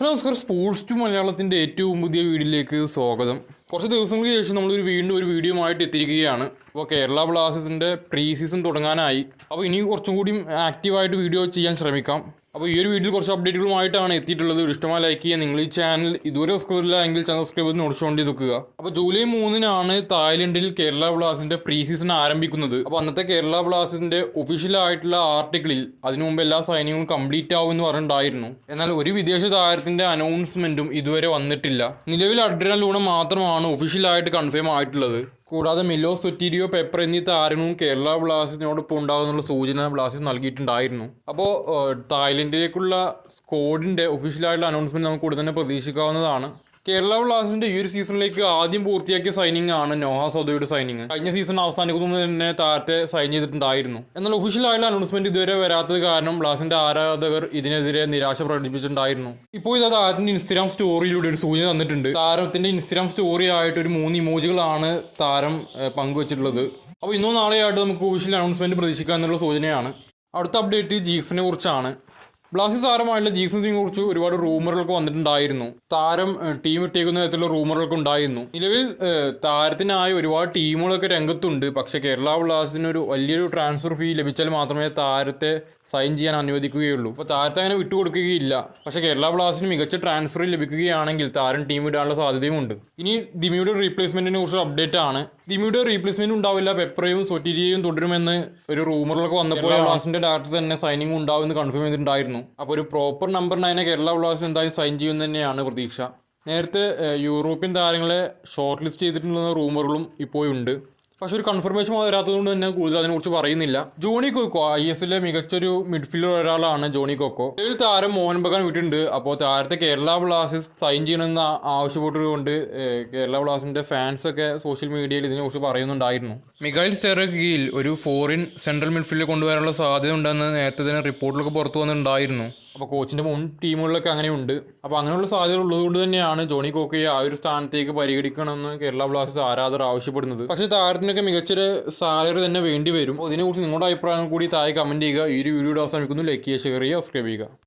Hello നമസ്കാരം. Sports to മലയാളത്തിന്റെ ഏറ്റവും പുതിയ വീഡിയോയിലേക്ക് സ്വാഗതം. കുറച്ച് ദിവസങ്ങൾക്ക് ശേഷം നമ്മളൊരു വീണ്ടും ഒരു വീഡിയോ ആയിട്ട് എത്തിയിരിക്കുകയാണ്. അപ്പോൾ കേരള ബ്ലാസ്റ്റേഴ്സിന്റെ പ്രീ സീസൺ തുടങ്ങാനായി. അപ്പോൾ ഇനി കുറച്ചും കൂടി ആക്റ്റീവായിട്ട് വീഡിയോ ചെയ്യാൻ ശ്രമിക്കാം. അപ്പോൾ ഈ ഒരു വീഡിയോയിൽ കുറച്ച് അപ്ഡേറ്റുകളുമായിട്ടാണ് എത്തിയിട്ടുള്ളത്. ഒരു ഇഷ്ടമായി ലൈക്ക് ചെയ്യുക. നിങ്ങൾ ഈ ചാനൽ ഇതുവരെ സബ്സ്ക്രൈബ് എങ്കിൽ ചാനൽ സബ്സ്ക്രൈബ് ചെയ്ത് നോട്ടിച്ചുകൊണ്ട് നോക്കുക അപ്പോൾ ജൂലൈ മൂന്നിനാണ് തായ്ലൻഡിൽ കേരള ബ്ലാസ്റ്റിന്റെ പ്രീ സീസൺ ആരംഭിക്കുന്നത്. അപ്പോൾ അന്നത്തെ കേരള ബ്ലാസ്റ്റിന്റെ ഒഫീഷ്യലായിട്ടുള്ള ആർട്ടിക്കിളിൽ അതിനു മുമ്പ് എല്ലാ സൈനികവും കംപ്ലീറ്റ് ആവും എന്ന് പറഞ്ഞിട്ടുണ്ടായിരുന്നു. എന്നാൽ ഒരു വിദേശ താരത്തിന്റെ അനൗൺസ്മെന്റും ഇതുവരെ വന്നിട്ടില്ല. നിലവിൽ അഡ്രിനൽ ലൂണ മാത്രമാണ് ഒഫീഷ്യലായിട്ട് കൺഫേം ആയിട്ടുള്ളത്. കൂടാതെ മിലോ സുറ്റീരിയോ പേപ്പർ എന്നീ താരങ്ങളും കേരള ബ്ലാസ്റ്റേഴ്സിനോടൊപ്പം ഉണ്ടാകുന്നുള്ള സൂചന ബ്ലാസ്റ്റേഴ്സ് നൽകിയിട്ടുണ്ടായിരുന്നു. അപ്പോൾ തായ്ലൻഡിലേക്കുള്ള സ്കോഡിന്റെ ഒഫീഷ്യലായിട്ടുള്ള അനൗൺസ്മെന്റ് നമുക്ക് ഉടൻ തന്നെ പ്രതീക്ഷിക്കാവുന്നതാണ്. കേരള ബ്ലാസ്റ്റേഴ്സിന്റെ ഈ ഒരു സീസണിലേക്ക് ആദ്യം പൂർത്തിയാക്കിയ സൈനിങ് ആണ് നോഹ സൗദയുടെ സൈനിങ് കഴിഞ്ഞ സീസൺ അവസാനിക്കുന്ന തന്നെ താരത്തെ സൈൻ ചെയ്തിട്ടുണ്ടായിരുന്നു. എന്നാൽ ഒഫീഷ്യൽ ഒഫീഷ്യലായുള്ള അനൗൺസ്മെന്റ് ഇതുവരെ വരാത്തത് കാരണം ബ്ലാസ്റ്റിന്റെ ആരാധകർ ഇതിനെതിരെ നിരാശ പ്രകടിപ്പിച്ചിട്ടുണ്ടായിരുന്നു. ഇപ്പോൾ ഇത് താരത്തിന്റെ ഇൻസ്റ്റഗ്രാം സ്റ്റോറിയിലൂടെ ഒരു സൂചന തന്നിട്ടുണ്ട്. താരത്തിന്റെ ഇൻസ്റ്റഗ്രാം സ്റ്റോറി ആയിട്ട് ഒരു മൂന്ന് ഇമോജികളാണ് താരം പങ്കുവച്ചിട്ടുള്ളത്. അപ്പോൾ ഇന്നോ നാളെയായിട്ട് നമുക്ക് ഒഫീഷ്യൽ അനൗൺസ്മെന്റ് പ്രതീക്ഷിക്കാന്നുള്ള സൂചനയാണ്. അടുത്ത അപ്ഡേറ്റ് ജീക്സിനെ കുറിച്ചാണ്. ബ്ലാസ്റ്റേഴ്സ് താരമായുള്ള ജീസൺ സിംഗിനെ കുറിച്ച് ഒരുപാട് റൂമറുകളൊക്കെ വന്നിട്ടുണ്ടായിരുന്നു. താരം ടീം ഇട്ടേക്കുന്ന തരത്തിലുള്ള റൂമറുകളൊക്കെ ഉണ്ടായിരുന്നു. നിലവിൽ താരത്തിനായി ഒരുപാട് ടീമുകളൊക്കെ രംഗത്തുണ്ട്. പക്ഷേ കേരള ബ്ലാസ്റ്റിന് ഒരു വലിയൊരു ട്രാൻസ്ഫർ ഫീ ലഭിച്ചാൽ മാത്രമേ താരത്തെ സൈൻ ചെയ്യാൻ അനുവദിക്കുകയുള്ളൂ. അപ്പോൾ താരത്തെ അങ്ങനെ വിട്ടുകൊടുക്കുകയില്ല. പക്ഷേ കേരള ബ്ലാസ്റ്റിന് മികച്ച ട്രാൻസ്ഫർ ലഭിക്കുകയാണെങ്കിൽ താരം ടീം വിടാനുള്ള സാധ്യതയുമുണ്ട്. ഇനി ദിമിയുടെ റീപ്ലേസ്മെന്റിനെ കുറിച്ച് അപ്ഡേറ്റ് ആണ്. ദിമിയുടെ റീപ്ലേസ്മെന്റ് ഉണ്ടാവില്ല. പെപ്രയും സൊറ്റീരിയയും തുടരുമെന്ന് ഒരു റൂമറിലൊക്കെ വന്നപ്പോൾ ബ്ലാസ്റ്റിന്റെ ഡയറക്ടർ തന്നെ സൈനിങ് ഉണ്ടാവുമെന്ന് കൺഫേം ചെയ്തിട്ടുണ്ടായിരുന്നു. അപ്പോൾ ഒരു പ്രോപ്പർ നമ്പർ നയനെ കേരള ബ്ലാസ്റ്റേഴ്സ് എന്തായാലും സൈൻ ചെയ്യുമെന്ന് തന്നെയാണ് പ്രതീക്ഷ. നേരത്തെ യൂറോപ്യൻ താരങ്ങളെ ഷോർട്ട് ലിസ്റ്റ് ചെയ്തിട്ടുള്ള റൂമറുകളും ഇപ്പോഴുണ്ട് പക്ഷെ ഒരു കൺഫർമേഷൻ വരാത്തതുകൊണ്ട് തന്നെ കൂടുതൽ അതിനെക്കുറിച്ച് പറയുന്നില്ല. ജോണി കൊക്കോ ഐ എസ് എല്ലിലെ മികച്ചൊരു മിഡ്ഫീൽഡർ ഒരാളാണ് ജോണി കൊക്കോ. ഇതിൽ താരം മോഹൻ ബഗാൻ വിട്ടിട്ടുണ്ട് അപ്പോൾ താരത്തെ കേരള ബ്ലാസ്റ്റേഴ്സ് സൈൻ ചെയ്യണമെന്ന് ആവശ്യപ്പെട്ടതുകൊണ്ട് കേരള ബ്ലാസ്റ്റേഴ്സിന്റെ ഫാൻസ് ഒക്കെ സോഷ്യൽ മീഡിയയിൽ ഇതിനെക്കുറിച്ച് പറയുന്നുണ്ടായിരുന്നു. മിഗൈൽ സ്റ്റെറഗിയിൽ ഒരു ഫോറിൻ സെൻട്രൽ മിഡ്ഫീൽഡിൽ കൊണ്ടുവരാനുള്ള സാധ്യത ഉണ്ടെന്ന് നേരത്തെ തന്നെ റിപ്പോർട്ടിലൊക്കെ പുറത്തു വന്നിട്ടുണ്ടായിരുന്നു. അപ്പോൾ കോച്ചിന്റെ മുൻ ടീമുകളിലൊക്കെ അങ്ങനെയുണ്ട് അപ്പോൾ അങ്ങനെയുള്ള സാധ്യത ഉള്ളതുകൊണ്ട് തന്നെയാണ് ജോണി കോക്കയെ ആ ഒരു സ്ഥാനത്തേക്ക് പരിഗണിക്കണമെന്ന് കേരള ബ്ലാസ്റ്റേഴ്സ് ആരാധകർ ആവശ്യപ്പെടുന്നത്. പക്ഷേ താരത്തിനൊക്കെ മികച്ചൊരു സാലറി തന്നെ വേണ്ടി വരും അപ്പോൾ ഇതിനെക്കുറിച്ച് നിങ്ങളുടെ അഭിപ്രായങ്ങൾ കൂടി താഴെ കമന്റ് ചെയ്യുക. ഈ ഒരു വീഡിയോയുടെ അവസാനിക്കുന്നു ലൈക്ക് ചെയ്യുക ഷെയർ ചെയ്യുക സബ്സ്ക്രൈബ് ചെയ്യുക.